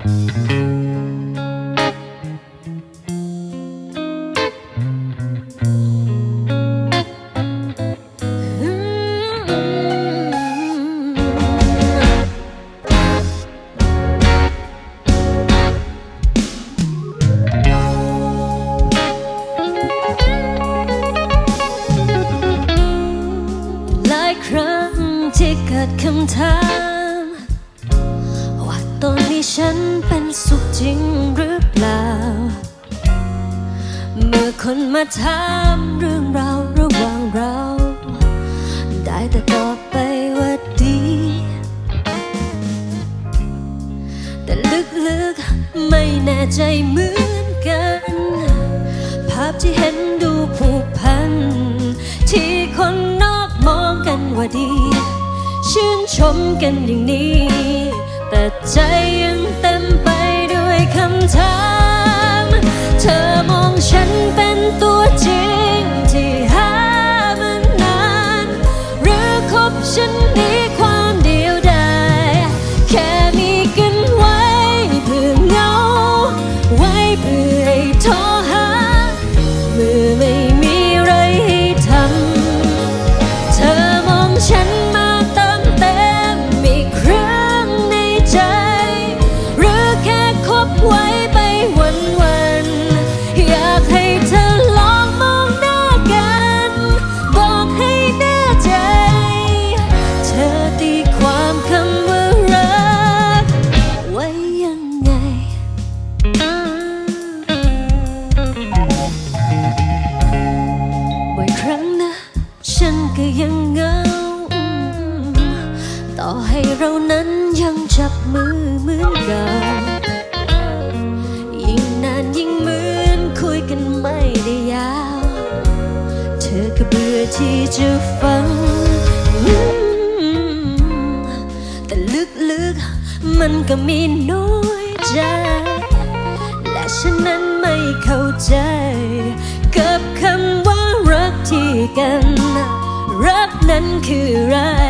หลายครั้งที่เกิดคำถาม ฉันเป็นสุขจริงหรือเปล่า เมื่อคนมาถามเรื่องราวระหว่างเรา ได้แต่ตอบไปว่าดี แต่ลึกๆไม่แน่ใจเหมือนกัน ภาพที่เห็นดูผูกพัน ที่คนนอกมองกันว่าดี ชื่นชมกันอย่างนี้ แต่ใจ ยังเงา ต่อให้เรานั้นยังจับมือเหมือนเก่ายิ่งนานยิ่งเหมือนคุยกันไม่ได้ยาว เธอก็เบื่อที่จะฟัง แต่ลึกๆมันก็มีน้อยใจ และฉันนั้นไม่เข้าใจ กับคำว่ารักที่กัน คืออะไร